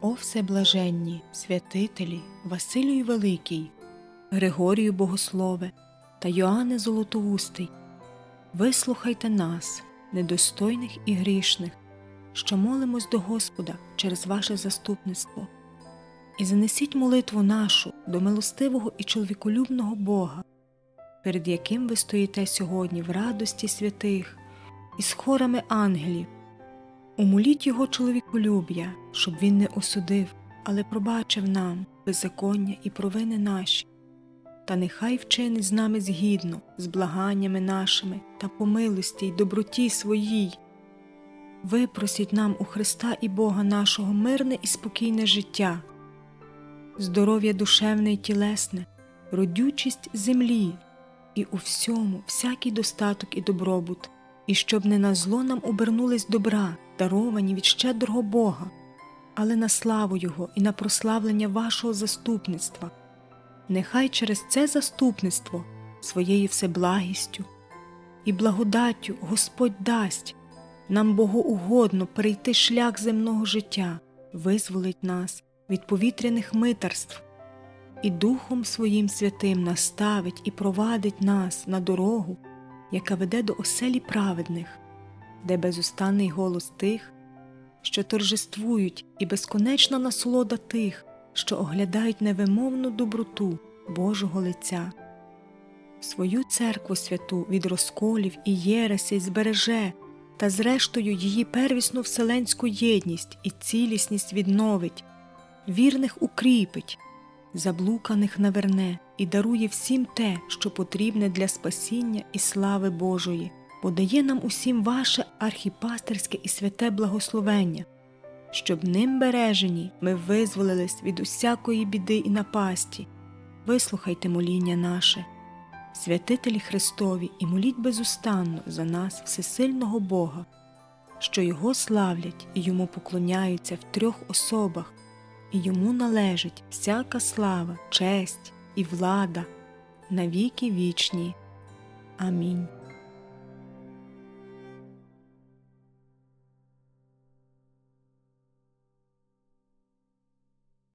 О всеблаженні, святителі, Василію Великий, Григорію Богослове та Йоанне Золотоустий, вислухайте нас, недостойних і грішних, що молимось до Господа через ваше заступництво, і занесіть молитву нашу до милостивого і чоловіколюбного Бога, перед яким ви стоїте сьогодні в радості святих і з хорами ангелів. Умоліть його чоловіколюб'я, щоб він не осудив, але пробачив нам беззаконня і провини наші, та нехай вчинить з нами згідно, з благаннями нашими та по милості й доброті своїй. Випросіть нам у Христа і Бога нашого мирне і спокійне життя, здоров'я душевне і тілесне, родючість землі, і у всьому всякий достаток і добробут, і щоб не на зло нам обернулись добра, даровані від щедрого Бога, але на славу Його і на прославлення вашого заступництва. Нехай через це заступництво своєю всеблагістю і благодаттю Господь дасть нам богоугодно перейти шлях земного життя, визволить нас від повітряних митарств і Духом Своїм святим наставить і провадить нас на дорогу, яка веде до оселі праведних, де безустанний голос тих, що торжествують, і безконечна насолода тих, що оглядають невимовну доброту Божого лиця. Свою церкву святу від розколів і єресей збереже та зрештою її первісну вселенську єдність і цілісність відновить, вірних укріпить, заблуканих наверне і дарує всім те, що потрібне для спасіння і слави Божої, подає нам усім ваше архіпастерське і святе благословення, щоб ним бережені ми визволились від усякої біди і напасті. Вислухайте моління наше. Святителі Христові і моліть безустанно за нас, всесильного Бога, що Його славлять і йому поклоняються в трьох особах, і йому належить всяка слава, честь і влада на віки вічні. Амінь.